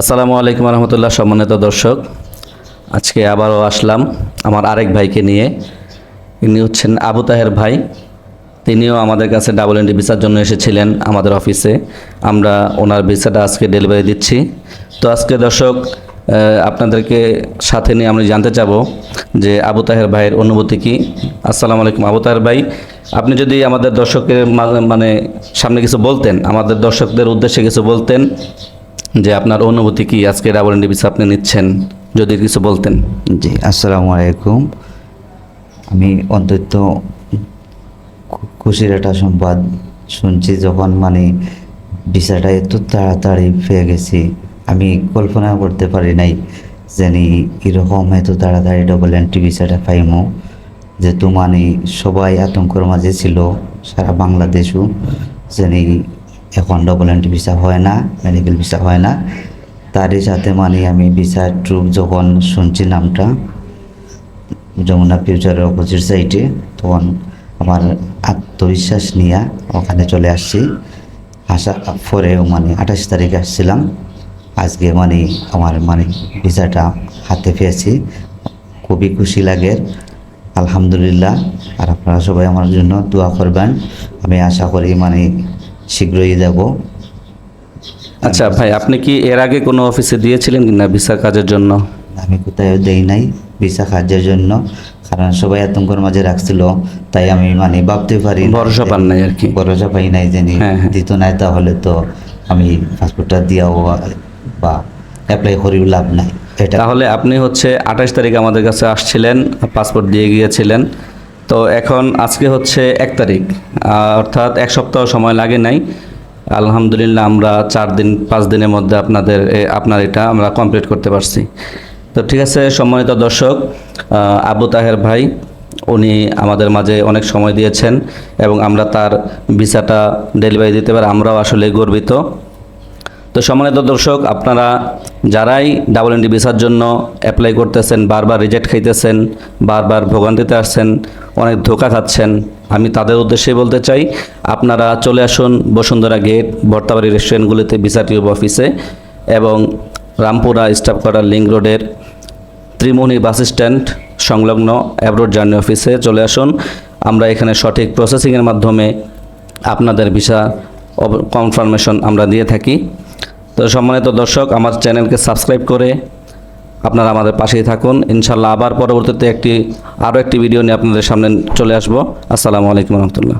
আসসালামু আলাইকুম রহমতুল্লাহ সম্মানিত দর্শক। আজকে আবারও আসলাম আমার আরেক ভাইকে নিয়ে। ইনি হচ্ছেন আবু তাহের ভাই। তিনিও আমাদের কাছে ডাবল এন্ট্রি ভিসার জন্য এসেছিলেন আমাদের অফিসে। আমরা ওনার ভিসাটা আজকে ডেলিভারি দিচ্ছি। তো আজকে দর্শক আপনাদেরকে সাথে নিয়ে আমরা জানতে চাবো যে আবু তাহের ভাইয়ের অনুভূতি কি? আসসালামু আলাইকুম আবু তাহের ভাই। আপনি যদি আমাদের দর্শকের মানে সামনে কিছু বলতেন, আমাদের দর্শকদের উদ্দেশ্যে কিছু বলতেন যে আপনার অনুভূতি কি আজকে ডাবল ভিসা আপনি নিচ্ছেন, যদি কিছু বলতেন। জি, আসসালামু আলাইকুম। আমি অন্তত খুশির একটা সংবাদ শুনছি যখন মানে ভিসাটা এত তাড়াতাড়ি পেয়ে গেছি। আমি কল্পনা করতে পারি নাই জানি এরকম এত তাড়াতাড়ি ডবল এন্ট্রি ভিসাটা পাইমো। যেহেতু মানে সবাই আতঙ্কর মাঝে ছিল, সারা বাংলাদেশও জানি এখন ডবল এন্ট্রি ভিসা হয় না মেডিকেল ভিসা হয় না। তারই সাথে মানে আমি ভিসা ট্রুপ যখন শুনছি নামটা, যমুনা ফিউচারের অপোজিট সাইডে তখন আমার আত্মবিশ্বাস নিয়ে ওখানে চলে আসছি। আসা পরেও মানে আঠাশ তারিখে আসছিলাম। আজকে মানে আমার মানে ভিসাটা হাতে পেয়েছি। খুবই খুশি লাগে। আলহামদুলিল্লাহ। আর আপনারা সবাই আমার জন্য দোয়া করবেন। আমি আশা করি মানে শীঘ্রই যাব। আচ্ছা ভাই আপনি কি এর আগে কোনো অফিসে দিয়েছিলেন কিনা ভিসা কাজের জন্য? আমি কোথাও দেই নাই ভিসা কাজের জন্য। কারণ সবাই আতঙ্কর মাঝে রাখছিল। তাই আমি মানে ভাবতে পারি ভরসা পান নাই আর কি। ভরসা পাই নাই যে হ্যাঁ, হ্যাঁ। দিত নাই তাহলে তো আমি পাসপোর্টটা দিয়াও বা অ্যাপ্লাই করিও লাভ নাই। তাহলে আপনি হচ্ছে আঠাশ তারিখ আমাদের কাছে আসছিলেন, পাসপোর্ট দিয়ে গিয়েছিলেন। তো এখন আজকে হচ্ছে এক তারিখ অর্থাৎ এক সপ্তাহ সময় লাগে নাই। আলহামদুলিল্লাহ আমরা চার দিন, পাঁচ দিনের মধ্যে আপনাদের আপনার এটা আমরা কমপ্লিট করতে পারছি। তো ঠিক আছে, সম্মানিত দর্শক আবু তাহের ভাই, উনি আমাদের মাঝে অনেক সময় দিয়েছেন এবং আমরা তার ভিসাটা ডেলিভারি দিতে পারে। আমরাও আসলে গর্বিত। তো সম্মানিত দর্শক, আপনারা যারাই ডাবল এন্ডি ভিসার জন্য অ্যাপ্লাই করতেছেন, বারবার রিজেক্ট খাইতেছেন, বারবার ভোগান্তিতে আসছেন, অনেক ধোকা খাচ্ছেন, আমি তাদের উদ্দেশ্যেই বলতে চাই, আপনারা চলে আসুন বসুন্ধরা গেট বর্তাবাড়ি রেস্টুরেন্টগুলিতে ভিসা টিউব অফিসে এবং রামপুরা স্টাফ কোয়ার্টার লিঙ্ক রোডের ত্রিমোহনী বাস স্ট্যান্ড সংলগ্ন অ্যাব্রোড জার্নি অফিসে চলে আসুন। আমরা এখানে সঠিক প্রসেসিংয়ের মাধ্যমে আপনাদের ভিসা কনফার্মেশন আমরা দিয়ে থাকি। তো সম্মানিত দর্শক, আমার চ্যানেলকে সাবস্ক্রাইব করে আপনারা আমাদের পাশেই থাকুন। ইনশাল্লাহ আবার পরবর্তীতে একটি, আরও একটি ভিডিও নিয়ে আপনাদের সামনে চলে আসব। আসসালামু আলাইকুম রহমতুল্লাহ।